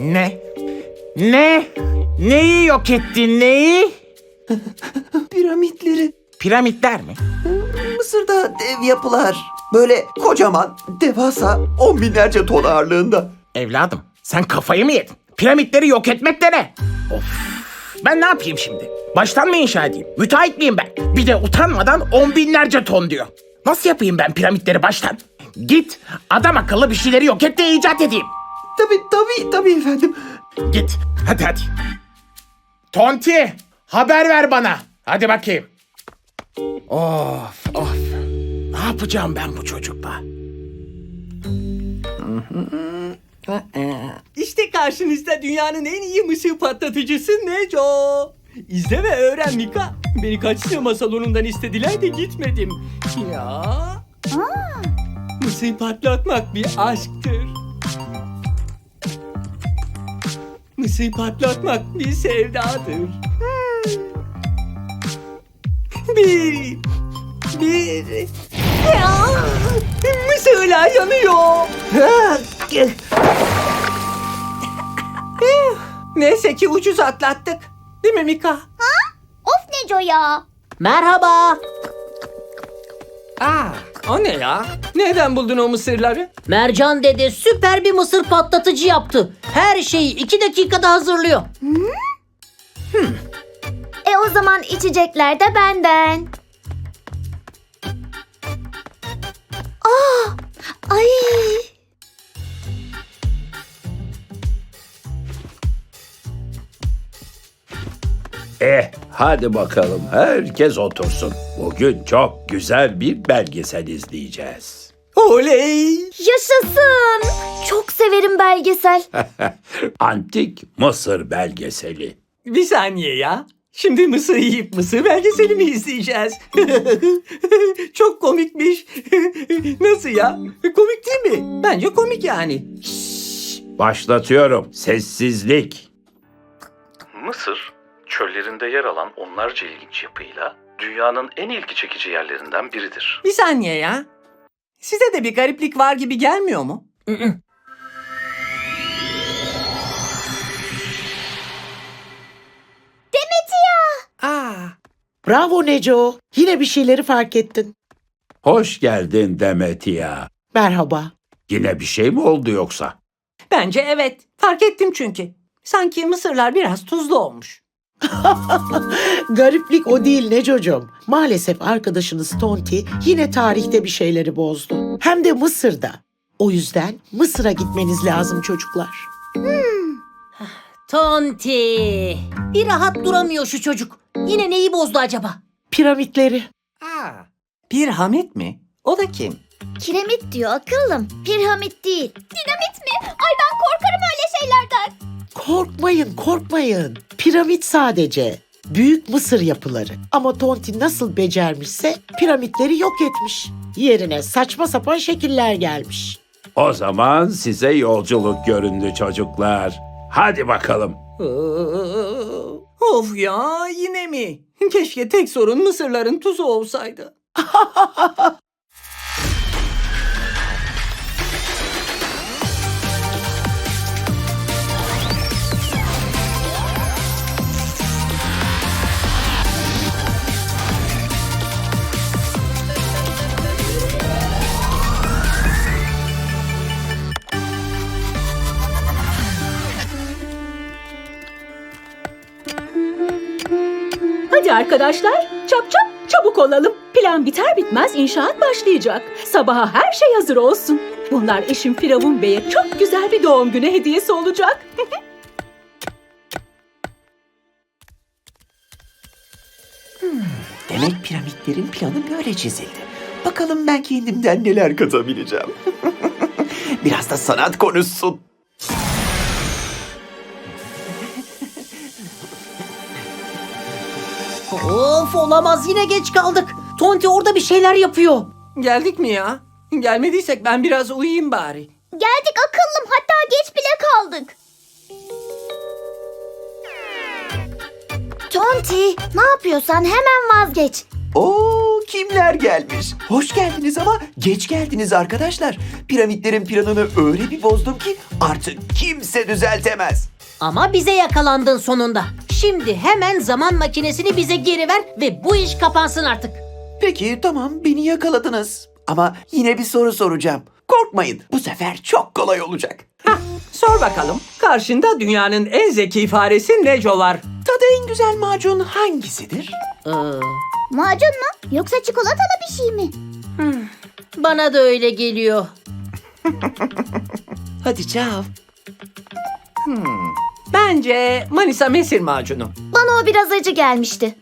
Ne? Ne? Neyi yok ettin neyi? Piramitleri. Piramitler mi? Mısır'da dev yapılar. Böyle kocaman, devasa, on binlerce ton ağırlığında. Evladım sen kafayı mı yedin? Piramitleri yok etmek de ne? Of. Ben ne yapayım şimdi? Baştan mı inşa edeyim? Müteahhit miyim ben? Bir de utanmadan on binlerce ton diyor. Nasıl yapayım ben piramitleri baştan? Git adam akıllı bir şeyleri yok et de icat edeyim. Tabii tabii tabii efendim. Git hadi hadi. Tonti haber ver bana. Hadi bakayım. Of of. Ne yapacağım ben bu çocukla? İşte karşınızda dünyanın en iyi mısır patlatıcısı Neco. İzle ve öğren Mika. Beni kaç sinema salonundan istediler de gitmedim. Ya. Mısır patlatmak bir aşktır. Mısır patlatmak bir sevdadır. Bir, bir... Ya, Mısırlar yanıyor. Neyse ki ucuz atlattık. Değil mi Mika? Of Neco ya. Merhaba. Aa, o ne ya? Nereden buldun o mısırları? Mercan dede süper bir mısır patlatıcı yaptı. Her şeyi iki dakikada hazırlıyor. E o zaman içecekler de benden. Aa, ay. Eh hadi bakalım herkes otursun. Bugün çok güzel bir belgesel izleyeceğiz. Oley! Yaşasın. Çok severim belgesel. Antik Mısır belgeseli. Bir saniye ya. Şimdi mısır yiyip mısır belgeseli mi izleyeceğiz? Çok komikmiş. Nasıl ya? Komik değil mi? Bence komik yani. Başlatıyorum. Sessizlik. Mısır, çöllerinde yer alan onlarca ilginç yapıyla dünyanın en ilgi çekici yerlerinden biridir. Bir saniye ya. Size de bir gariplik var gibi gelmiyor mu? Aa, Bravo Neco. Yine bir şeyleri fark ettin. Hoş geldin Demetia. Merhaba. Yine bir şey mi oldu yoksa? bence evet. Fark ettim çünkü. Sanki mısırlar biraz tuzlu olmuş. Gariplik o değil Neco'cum. Maalesef arkadaşınız Tonti yine tarihte bir şeyleri bozdu. Hem de Mısır'da. O yüzden Mısır'a gitmeniz lazım çocuklar. Tonti. Bir rahat duramıyor şu çocuk. Yine neyi bozdu acaba? Piramitleri. Aa, bir Hamit mi? O da kim? Kiremit diyor akıllım. Piramit değil. Dinamit mi? Ay ben korkarım öyle şeylerden. Korkmayın, korkmayın. Piramit sadece. Büyük Mısır yapıları. Ama Tonti nasıl becermişse piramitleri yok etmiş. Yerine saçma sapan şekiller gelmiş. O zaman size yolculuk göründü çocuklar. Hadi bakalım. Of ya yine mi? Keşke tek sorun mısırların tuzu olsaydı. Hadi arkadaşlar, çap çap çabuk olalım. Plan biter bitmez inşaat başlayacak. Sabaha her şey hazır olsun. Bunlar eşim Firavun Bey'e çok güzel bir doğum günü hediyesi olacak. Demek piramitlerin planı böyle çizildi. Bakalım ben kendimden neler katabileceğim. Biraz da sanat konuşsun. Of olamaz yine geç kaldık. Tonti orada bir şeyler yapıyor. Geldik mi ya? Gelmediysek ben biraz uyuyayım bari. Geldik akıllım hatta geç bile kaldık. Tonti ne yapıyorsan hemen vazgeç. Oo kimler gelmiş? Hoş geldiniz ama geç geldiniz arkadaşlar. Piramitlerin planını öyle bir bozdum ki artık kimse düzeltemez. Ama bize yakalandın sonunda. Şimdi hemen zaman makinesini bize geri ver ve bu iş kapansın artık. Peki tamam beni yakaladınız. Ama yine bir soru soracağım. Korkmayın bu sefer çok kolay olacak. Sor bakalım. Karşında dünyanın en zeki faresi Neco var. Tadı en güzel macun hangisidir? Ee, Macun mu? Yoksa çikolatalı bir şey mi? bana da öyle geliyor. Hadi cevap. Bence Manisa Mesir macunu. Bana o biraz acı gelmişti.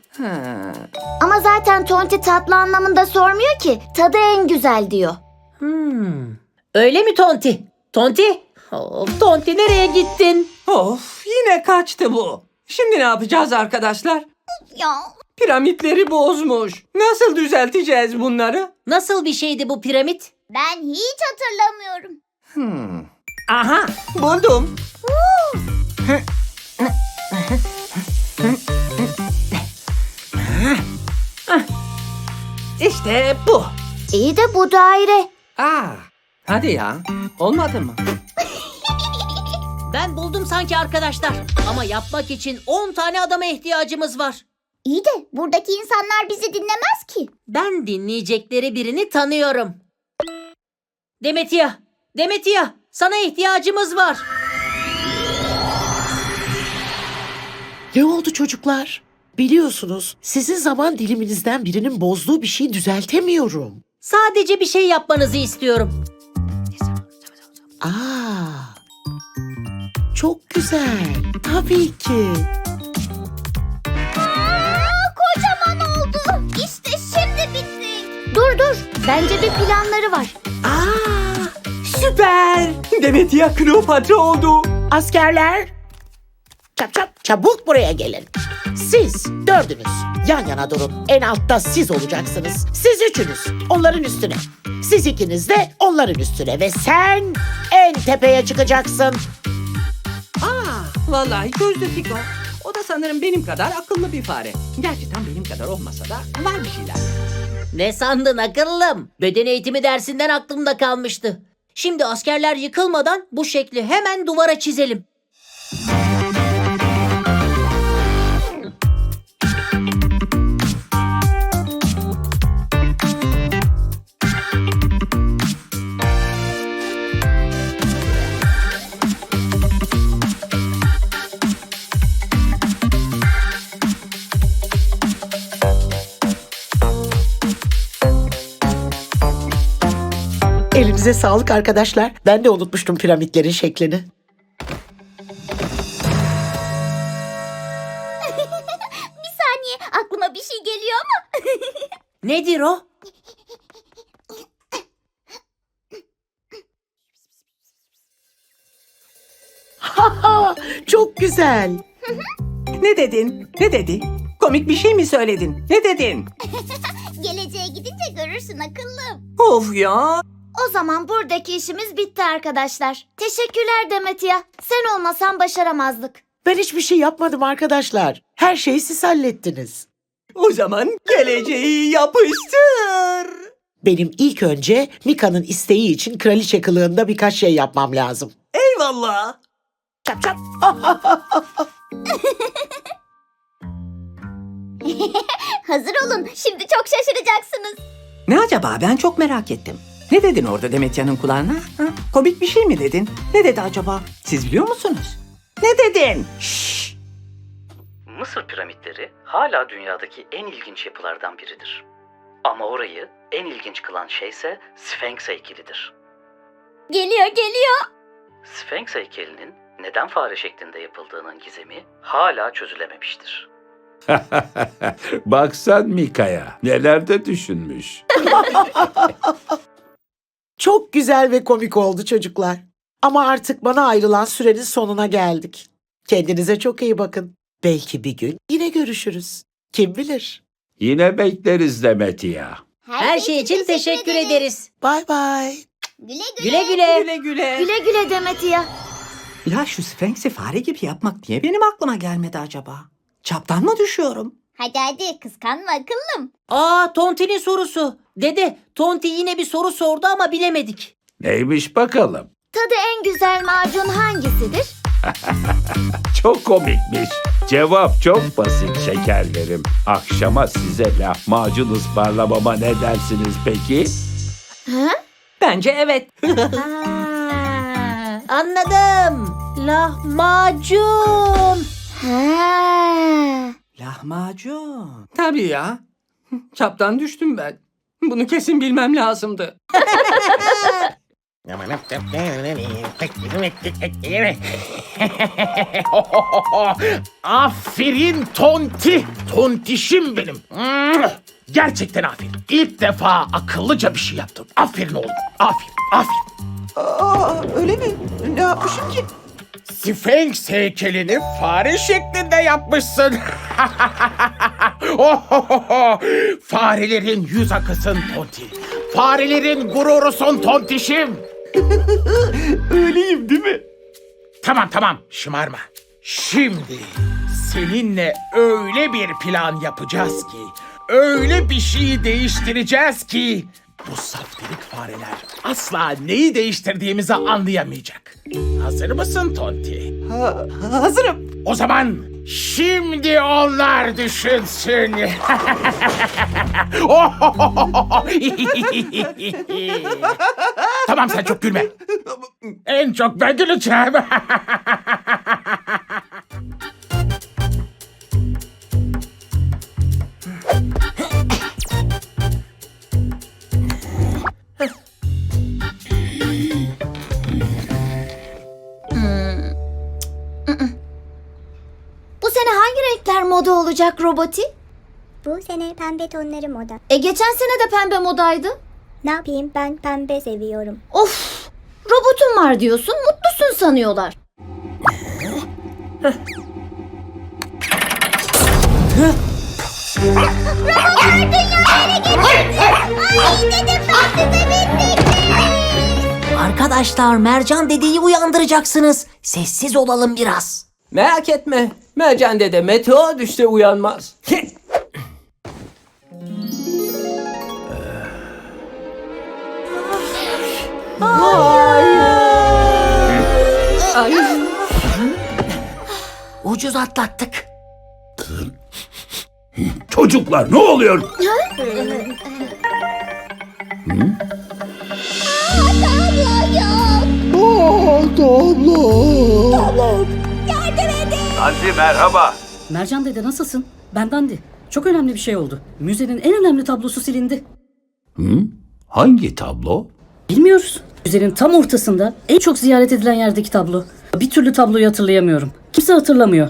Ama zaten Tonti tatlı anlamında sormuyor ki. Tadı en güzel diyor. Hmm. Öyle mi Tonti? Tonti? Of, Tonti nereye gittin? Of yine kaçtı bu. Şimdi ne yapacağız arkadaşlar? Ya Piramitleri bozmuş. Nasıl düzelteceğiz bunları? Nasıl bir şeydi bu piramit? ben hiç hatırlamıyorum. Aha buldum. İşte bu. İyi de bu daire. Aa, hadi ya. Olmadı mı? Ben buldum sanki arkadaşlar. Ama yapmak için 10 tane adama ihtiyacımız var. İyi de buradaki insanlar bizi dinlemez ki. Ben dinleyecekleri birini tanıyorum. Demetia, Demetia, sana ihtiyacımız var. Ne oldu çocuklar? Biliyorsunuz sizin zaman diliminizden birinin bozduğu bir şeyi düzeltemiyorum. Sadece bir şey yapmanızı istiyorum. Aa, çok güzel. Tabii ki. Kocaman oldu. İşte şimdi bitti. Dur dur. Bence bir planları var. Aa, süper. Demetia Kleopatra oldu. Askerler. Çap çap çabuk buraya gelin. Siz dördünüz yan yana durun. En altta siz olacaksınız. Siz üçünüz onların üstüne. Siz ikiniz de onların üstüne ve sen en tepeye çıkacaksın. Aa, vallahi gözlü Fiko. O da sanırım benim kadar akıllı bir fare. Gerçi tam benim kadar olmasa da var bir şeyler. Ne sandın akıllım? Beden eğitimi dersinden aklımda kalmıştı. Şimdi askerler yıkılmadan bu şekli hemen duvara çizelim. Elinize sağlık arkadaşlar. Ben de unutmuştum piramitlerin şeklini. Bir saniye aklıma bir şey geliyor ama. Nedir o? Çok güzel. Ne dedin? Ne dedi? Komik bir şey mi söyledin? Ne dedin? Geleceğe gidince görürsün akıllım. Of ya. O zaman buradaki işimiz bitti arkadaşlar. Teşekkürler Demetia. Sen olmasan başaramazdık. Ben hiçbir şey yapmadım arkadaşlar. Her şeyi siz hallettiniz. O zaman geleceği yapıştır. Benim ilk önce Mika'nın isteği için kraliçe kılığında birkaç şey yapmam lazım. Eyvallah. Çap çap. Hazır olun. Şimdi çok şaşıracaksınız. Ne acaba ben çok merak ettim. Ne dedin orada Demetya'nın kulağına? Ha? Komik bir şey mi dedin? Ne dedi acaba? Siz biliyor musunuz? Ne dedin? Şşş. Mısır piramitleri hala dünyadaki en ilginç yapılardan biridir. Ama orayı en ilginç kılan şey ise Sphinx heykelidir. Geliyor geliyor. Sphinx heykelinin neden fare şeklinde yapıldığının gizemi hala çözülememiştir. Bak sen Mika'ya. Neler de düşünmüş. Çok güzel ve komik oldu çocuklar. Ama artık bana ayrılan sürenin sonuna geldik. Kendinize çok iyi bakın. Belki bir gün yine görüşürüz. Kim bilir? Yine bekleriz Demetia. Her şey için teşekkür ederiz. Bay bay. Güle güle. Güle güle. Güle güle. Güle güle Demetia. Ya şu Sphinx'i fare gibi yapmak niye benim aklıma gelmedi acaba? Çaptan mı düşüyorum? Hadi hadi kıskanma akıllım. Aa Tonti'nin sorusu. Dede Tonti yine bir soru sordu ama bilemedik. Neymiş bakalım? Tadı en güzel macun hangisidir? Çok komikmiş. Cevap çok basit şekerlerim. Akşama size lahmacun ısmarlamama ne dersiniz peki? Bence evet. Ha, anladım. Lahmacun. Ha. Lahmacun. Tabii ya. Çaptan düştüm ben. Bunu kesin bilmem lazımdı. aferin Tonti. Tontişim benim. Gerçekten aferin. İlk defa akıllıca bir şey yaptın. Aferin oğlum. Aferin. Aferin. Aa öyle mi? Ne yapmışım ki? Sphinx heykelini fare şeklinde yapmışsın. Ohohoho! Farelerin yüz akısın Tonti. Farelerin gururusun Tontişim. Öyleyim değil mi? Tamam tamam şımarma. Şimdi seninle öyle bir plan yapacağız ki, öyle bir şeyi değiştireceğiz ki bu saftirik fareler asla neyi değiştirdiğimizi anlayamayacak. Hazır mısın Tonti? Ha, hazırım. O zaman şimdi onlar düşünsün. tamam sen çok gülme. En çok ben güleceğim. olacak roboti? Bu sene pembe tonları moda. E geçen sene de pembe modaydı. Ne yapayım ben pembe seviyorum. Of! Robotun var diyorsun, mutlusun sanıyorlar. Arkadaşlar Mercan dedeyi uyandıracaksınız. Sessiz olalım biraz. Merak etme. Mercan dede meteor düşse uyanmaz. Ay. Ucuz atlattık. Çocuklar ne oluyor? Hadi merhaba. Mercan dede nasılsın? Ben Dandi. Çok önemli bir şey oldu. Müzenin en önemli tablosu silindi. Hangi tablo? Bilmiyoruz. Müzenin tam ortasında en çok ziyaret edilen yerdeki tablo. Bir türlü tabloyu hatırlayamıyorum. Kimse hatırlamıyor.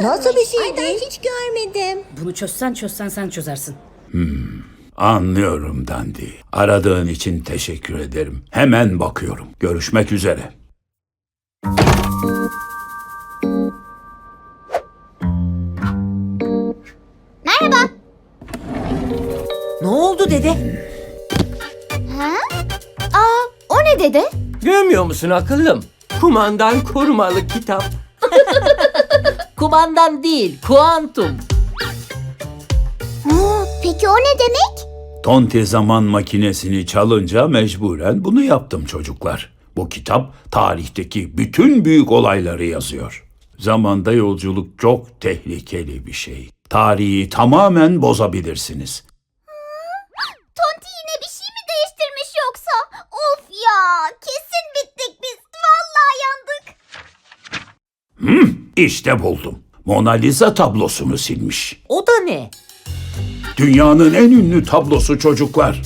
Nasıl bir şeydi? ben hiç görmedim. Bunu çözsen çözsen sen çözersin. Anlıyorum Dandi. Aradığın için teşekkür ederim. Hemen bakıyorum. Görüşmek üzere. Oldu dede? Ha? Aa, o ne dede? Görmüyor musun akıllım? Kumandan korumalı kitap. Kumandan değil, kuantum. Aa, peki o ne demek? Tonti zaman makinesini çalınca mecburen bunu yaptım çocuklar. Bu kitap tarihteki bütün büyük olayları yazıyor. Zamanda yolculuk çok tehlikeli bir şey. Tarihi tamamen bozabilirsiniz. Ya, kesin bittik biz. Vallahi yandık. İşte buldum. Mona Lisa tablosunu silmiş. O da ne? Dünyanın en ünlü tablosu çocuklar.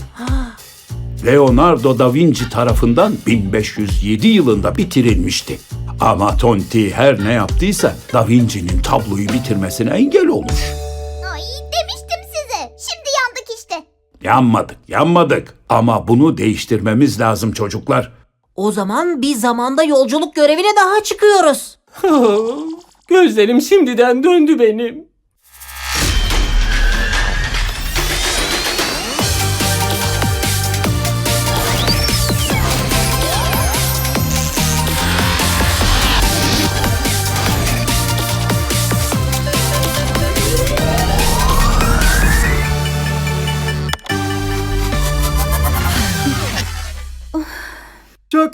Leonardo da Vinci tarafından 1507 yılında bitirilmişti. Ama Tonti her ne yaptıysa Da Vinci'nin tabloyu bitirmesine engel olmuş. Yanmadık, yanmadık. Ama bunu değiştirmemiz lazım çocuklar. O zaman bir zamanda yolculuk görevine daha çıkıyoruz. Gözlerim şimdiden döndü benim.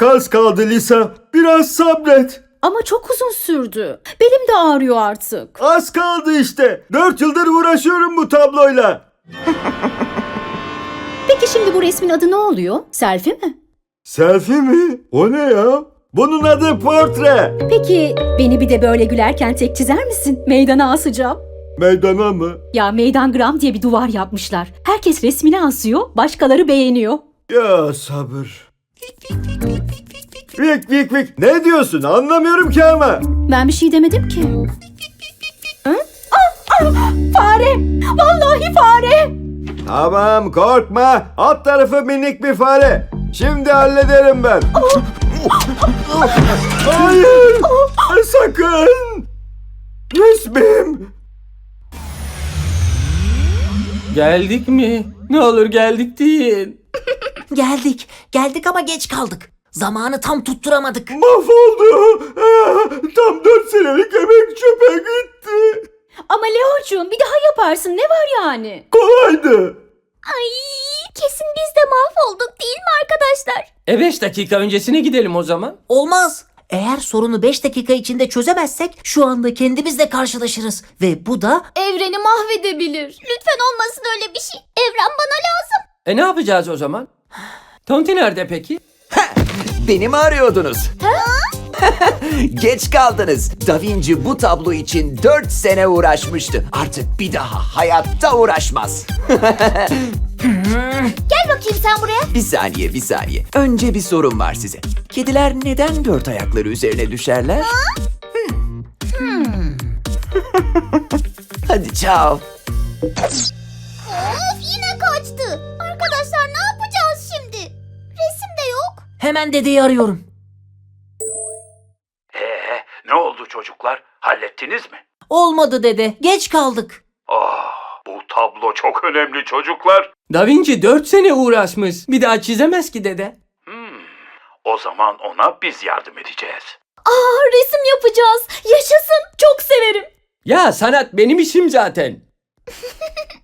Çok az kaldı Lisa. Biraz sabret. Ama çok uzun sürdü. Belim de ağrıyor artık. Az kaldı işte. Dört yıldır uğraşıyorum bu tabloyla. Peki şimdi bu resmin adı ne oluyor? Selfie mi? Selfie mi? O ne ya? Bunun adı portre. Peki beni bir de böyle gülerken tek çizer misin? Meydana asacağım. Meydana mı? Ya meydan gram diye bir duvar yapmışlar. Herkes resmini asıyor, başkaları beğeniyor. Ya sabır. Vik vik vik. Ne diyorsun? Anlamıyorum ki ama. Ben bir şey demedim ki. Hı? Ah, ah, fare! Vallahi fare! Tamam korkma. Alt tarafı minik bir fare. Şimdi hallederim ben. Hayır. Sakın. Resmim. Geldik mi? Ne olur geldik deyin. Geldik. Geldik ama geç kaldık. Zamanı tam tutturamadık. Mahvoldu. Ah, Tam dört senelik emek çöpe gitti. Ama Leo'cuğum bir daha yaparsın ne var yani? Kolaydı. Ay kesin biz de mahvolduk değil mi arkadaşlar? E 5 dakika öncesine gidelim o zaman. Olmaz. Eğer sorunu 5 dakika içinde çözemezsek şu anda kendimizle karşılaşırız. Ve bu da Evreni mahvedebilir. Lütfen olmasın öyle bir şey. Evren bana lazım. E ne yapacağız o zaman? Tonti nerede peki? Beni mi arıyordunuz? Geç kaldınız. Da Vinci bu tablo için 4 sene uğraşmıştı. Artık bir daha hayatta uğraşmaz. Gel bakayım sen buraya. Bir saniye, bir saniye. Önce bir sorum var size. Kediler neden dört ayakları üzerine düşerler? Hmm. Hadi çao. Hemen dedeyi arıyorum. Ee, ne oldu çocuklar? Hallettiniz mi? Olmadı dede. Geç kaldık. Ah, bu tablo çok önemli çocuklar. Da Vinci 4 sene uğraşmış. Bir daha çizemez ki dede. Hmm, o zaman ona biz yardım edeceğiz. Aa resim yapacağız. Yaşasın. Çok severim. Ya sanat benim işim zaten.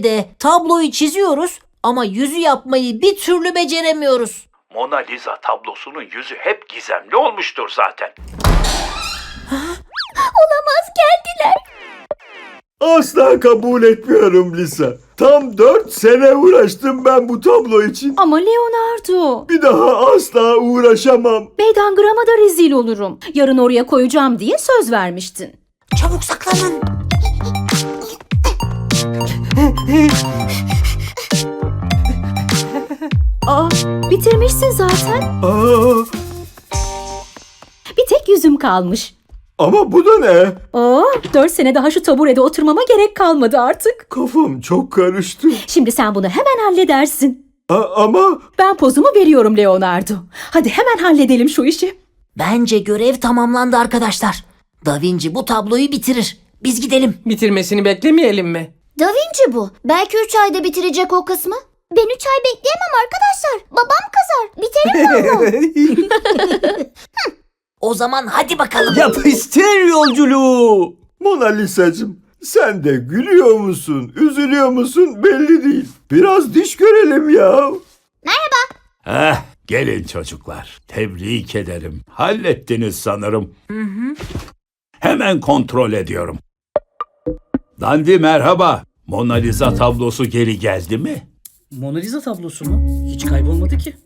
Dede, tabloyu çiziyoruz ama yüzü yapmayı bir türlü beceremiyoruz. Mona Lisa tablosunun yüzü hep gizemli olmuştur zaten. Olamaz geldiler. Asla kabul etmiyorum Lisa. Tam dört sene uğraştım ben bu tablo için. Ama Leonardo. Bir daha asla uğraşamam. Meydan grama da rezil olurum. Yarın oraya koyacağım diye söz vermiştin. Çabuk saklanın. Aa, bitirmişsin zaten. Aa, Bir tek yüzüm kalmış. ama bu da ne? Oo, dört sene daha şu taburede oturmama gerek kalmadı artık. Kafam çok karıştı. Şimdi sen bunu hemen halledersin. A- ama Ben pozumu veriyorum Leonardo. Hadi hemen halledelim şu işi. Bence görev tamamlandı arkadaşlar. Da Vinci bu tabloyu bitirir. Biz gidelim. Bitirmesini beklemeyelim mi? Da Vinci bu. Belki 3 ayda bitirecek o kısmı. Ben 3 ay bekleyemem arkadaşlar. Babam kızar. Biterim valla. O zaman hadi bakalım. Yapıştır yolculuğu. Mona Lisa'cığım sen de gülüyor musun, üzülüyor musun belli değil. Biraz diş görelim ya. Eh, gelin çocuklar. Tebrik ederim. Hallettiniz sanırım. Hemen kontrol ediyorum. Dandi merhaba. Mona Lisa tablosu geri geldi mi? Mona Lisa tablosu mu? Hiç kaybolmadı ki.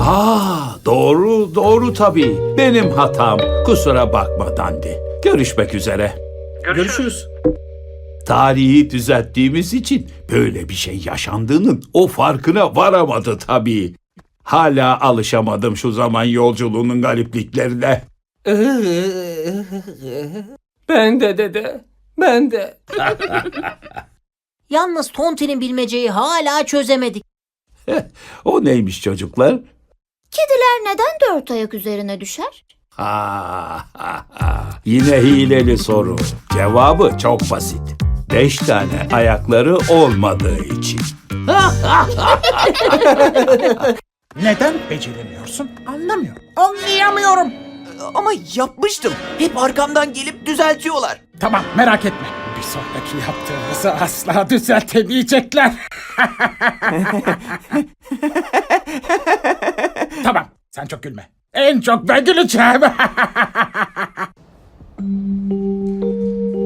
Aa, doğru, doğru tabii. Benim hatam. Kusura bakma Dandi. Görüşmek üzere. Görüşürüz. Tarihi düzelttiğimiz için böyle bir şey yaşandığının o farkına varamadı tabii. Hala alışamadım şu zaman yolculuğunun garipliklerine. Ben de dede. Ben de. Yalnız Tonti'nin bilmeceyi hala çözemedik. O neymiş çocuklar? Kediler neden dört ayak üzerine düşer? Ha, ha, ha. Yine hileli soru. Cevabı çok basit. Beş tane ayakları olmadığı için. Neden beceremiyorsun? Anlamıyorum. Anlayamıyorum. Ama yapmıştım. Hep arkamdan gelip düzeltiyorlar. Tamam merak etme. Sonraki yaptığımızı asla düzeltemeyecekler. tamam sen çok gülme. En çok ben güleceğim.